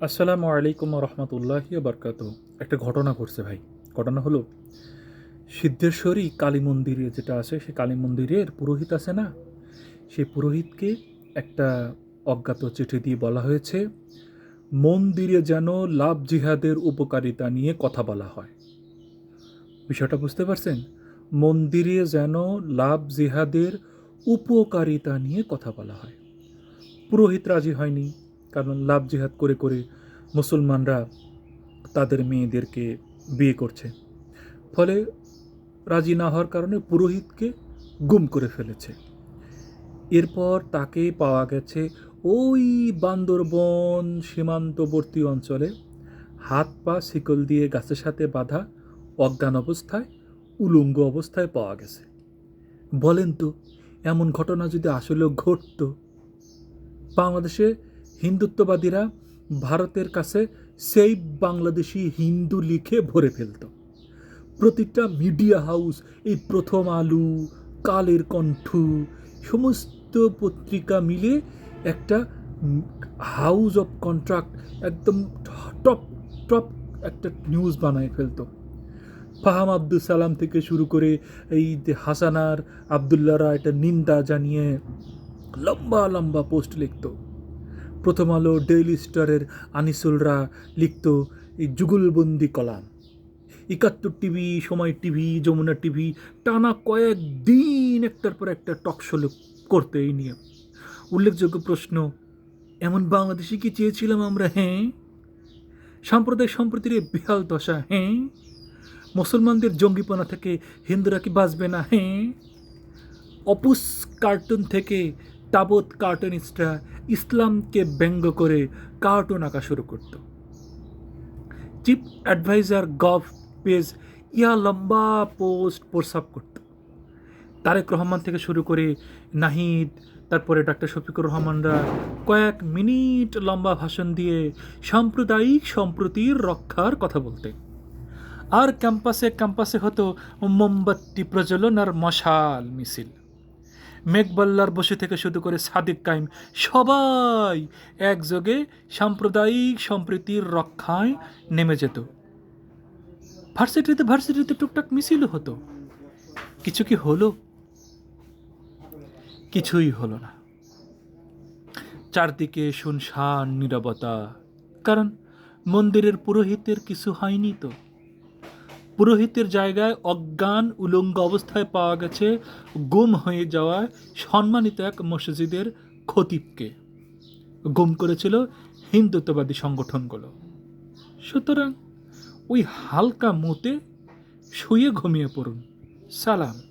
আসসালামু আলাইকুম রহমতুল্লাহি বরকাত একটা ঘটনা ঘটছে ভাই। ঘটনা হলো, সিদ্ধেশ্বরী কালী মন্দিরে যেটা আছে সেই কালী মন্দিরের পুরোহিত আছে না? সেই পুরোহিতকে একটা অজ্ঞাত চিঠি দিয়ে বলা হয়েছে, মন্দিরে যেন লাভ জিহাদের উপকারিতা নিয়ে কথা বলা হয়। বিষয়টা বুঝতে পারছেন? মন্দিরে যেন লাভ জিহাদের উপকারিতা নিয়ে কথা বলা হয়। পুরোহিত রাজি হয়নি। কারণ লাভ জিহাদ করে করে মুসলমানরা তাদের মেয়েদেরকে বিয়ে করছে। ফলে রাজি না হওয়ার কারণে পুরোহিতকে গুম করে ফেলেছে। এরপর তাকে পাওয়া গেছে ওই বান্দরবন সীমান্তবর্তী অঞ্চলে হাত পা শিকল দিয়ে গাছের সাথে বাঁধা অজ্ঞান অবস্থায়, উলঙ্গ অবস্থায় পাওয়া গেছে। বলেন তো, এমন ঘটনা যদি আসলেও ঘটতো, বাংলাদেশে হিন্দুত্ববাদীরা ভারতের কাছে সেই বাংলাদেশি হিন্দু লিখে ভরে ফেলত। প্রতিটা মিডিয়া হাউস এই প্রথম আলু, কালের কণ্ঠ, সমস্ত পত্রিকা মিলে একটা হাউস অফ কন্ট্রাক্ট, একদম টপ টপ একটা নিউজ বানায় ফেলতো। ফাহাম আব্দুল সালাম থেকে শুরু করে এই হাসানার আবদুল্লারা একটা নিন্দা জানিয়ে লম্বা লম্বা পোস্ট লিখতো। প্রথম আলো ডেইলি স্টারের আনিসুলরা লিখত এই যুগলবন্দি column. Ekattor TV, Somoy TV, Jamuna TV টানা কয়েক দিন একটার পর একটা টক শো করতে এই নিয়ে। উল্লেখযোগ্য প্রশ্ন, এমন বাংলাদেশি কি চেয়েছিলাম আমরা হ্যাঁ? সাম্প্রদায়িক সম্প্রীতির বিহাল দশা হ্যাঁ? মুসলমানদের জঙ্গিপনা থেকে হিন্দুরা কি বাঁচবে না হ্যাঁ? অপুস কার্টুন থেকে তাবৎ কার্টুনিস্টরা ইসলামকে ব্যঙ্গ করে কার্টুন আঁকা শুরু করত। চিফ অ্যাডভাইজার গভ পেজ ইয়া লম্বা পোস্ট প্রসাব করত। তারেক রহমান থেকে শুরু করে নাহিদ, তারপরে ডাক্তার শফিকুর রহমানরা কয়েক মিনিট লম্বা ভাষণ দিয়ে সাম্প্রদায়িক সম্প্রতির রক্ষার কথা বলতেন। আর ক্যাম্পাসে ক্যাম্পাসে হতো মোমবাতি প্রজ্বলন আর মশাল মিছিল। মেঘবল্লার বসে থেকে শুরু করে সাদিক কাইম। সবাই একযোগে সাম্প্রদায়িক সম্প্রীতির রক্ষায় নেমে যেত। ভার্সিটিতে ভার্সিটিতে টুকটাক মিছিল হতো। কিছু কি হলো? কিছুই হলো না। চারদিকে শুনশান, নীরবতা। কারণ মন্দিরের পুরোহিতের কিছু হয়নি তো। পুরোহিতের জায়গায় অজ্ঞান, উলঙ্গ অবস্থায় পাওয়া গেছে, গুম হয়ে যাওয়ায় সম্মানিত এক মসজিদের খতিবকে। গুম করেছিল হিন্দুত্ববাদী সংগঠনগুলো। সুতরাং ওই হালকা মুতে শুয়ে ঘুমিয়ে পড়ুন। সালাম।